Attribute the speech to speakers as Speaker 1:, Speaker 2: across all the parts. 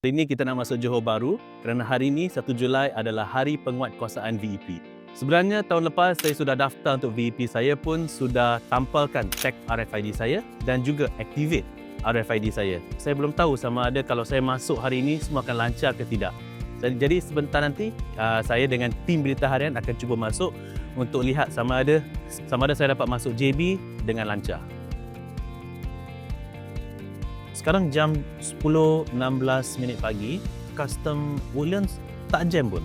Speaker 1: Hari ini kita nak masuk Johor Bahru kerana hari ini 1 Julai adalah hari penguatkuasaan VEP. Sebenarnya tahun lepas saya sudah daftar untuk VEP saya pun sudah tampalkan tag RFID saya dan juga activate RFID saya. Saya belum tahu sama ada kalau saya masuk hari ini semua akan lancar ke tidak. Jadi sebentar nanti uh, saya dengan tim berita harian akan cuba masuk untuk lihat sama ada sama ada saya dapat masuk JB dengan lancar. Sekarang jam 10.16 minit pagi, custom Woodlands tak jam pun.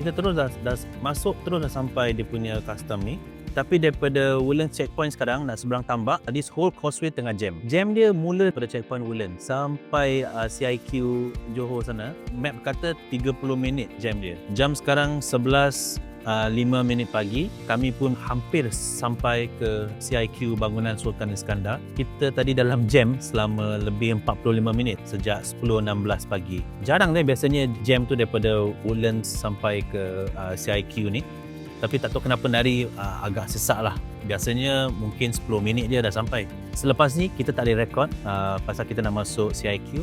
Speaker 1: Kita terus dah, dah masuk terus dah sampai dia punya custom ni. Tapi daripada Woodlands checkpoint sekarang nak seberang tambak, this whole causeway tengah jam. Jam dia mula pada checkpoint Woodlands sampai uh, CIQ Johor sana. Map kata 30 minit jam dia. Jam sekarang 11 uh, 5 minit pagi kami pun hampir sampai ke CIQ bangunan Sultan Iskandar. Kita tadi dalam jam selama lebih 45 minit sejak 10.16 pagi. Jarang deh biasanya jam tu daripada Woodlands sampai ke uh, CIQ ni. Tapi tak tahu kenapa dari uh, agak sesak lah. Biasanya mungkin 10 minit dia dah sampai. Selepas ni kita tak ada rekod uh, pasal kita nak masuk CIQ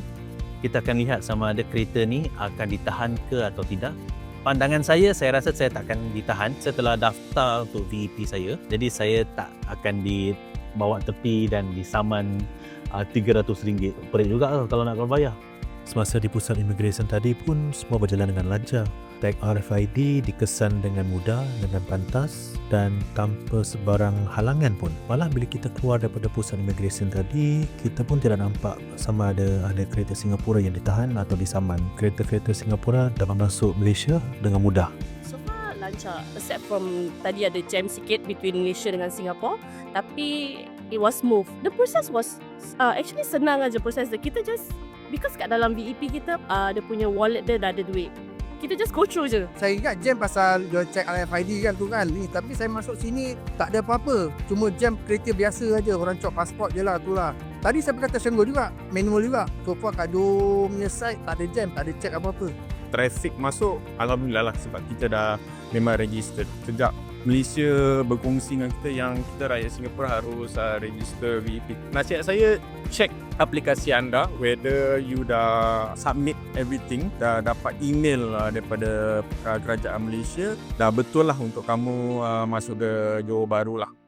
Speaker 1: kita akan lihat sama ada kereta ni akan ditahan ke atau tidak pandangan saya saya rasa saya tak akan ditahan saya telah daftar untuk VEP saya. Jadi saya tak akan dibawa tepi dan disaman uh, RM300 perit juga kalau nak kau bayar
Speaker 2: Semasa di pusat imigresen tadi pun semua berjalan dengan lancar. Tag RFID dikesan dengan mudah, dengan pantas dan tanpa sebarang halangan pun. Malah bila kita keluar daripada pusat imigresen tadi, kita pun tidak nampak sama ada ada kereta Singapura yang ditahan atau disaman. Kereta-kereta Singapura dapat masuk Malaysia dengan mudah.
Speaker 3: Lancar except from tadi ada jam sikit between Malaysia dengan Singapore tapi it was smooth. The process was uh, actually senang aja proses. Kita just because kat dalam VEP kita uh, dia punya wallet dia dah ada duit. Kita just go through je.
Speaker 4: Saya ingat jam pasal dia check RFID kan tu kan. Ni tapi saya masuk sini tak ada apa-apa. Cuma jam kereta biasa aja. Orang cop pasport je lah tu lah. Tadi saya berkata senggol juga. Manual juga. So far kat Dom punya side tak ada jam tak ada check apa-apa.
Speaker 5: Traffic masuk Alhamdulillah lah. Sebab kita dah memang register. Sejak Malaysia berkongsi dengan kita yang kita rakyat Singapura harus uh, register VEP. Nasihat saya check aplikasi anda whether you dah submit everything dah dapat email uh, daripada uh, kerajaan Malaysia dah betul lah untuk kamu uh, masuk ke Johor Bahru lah.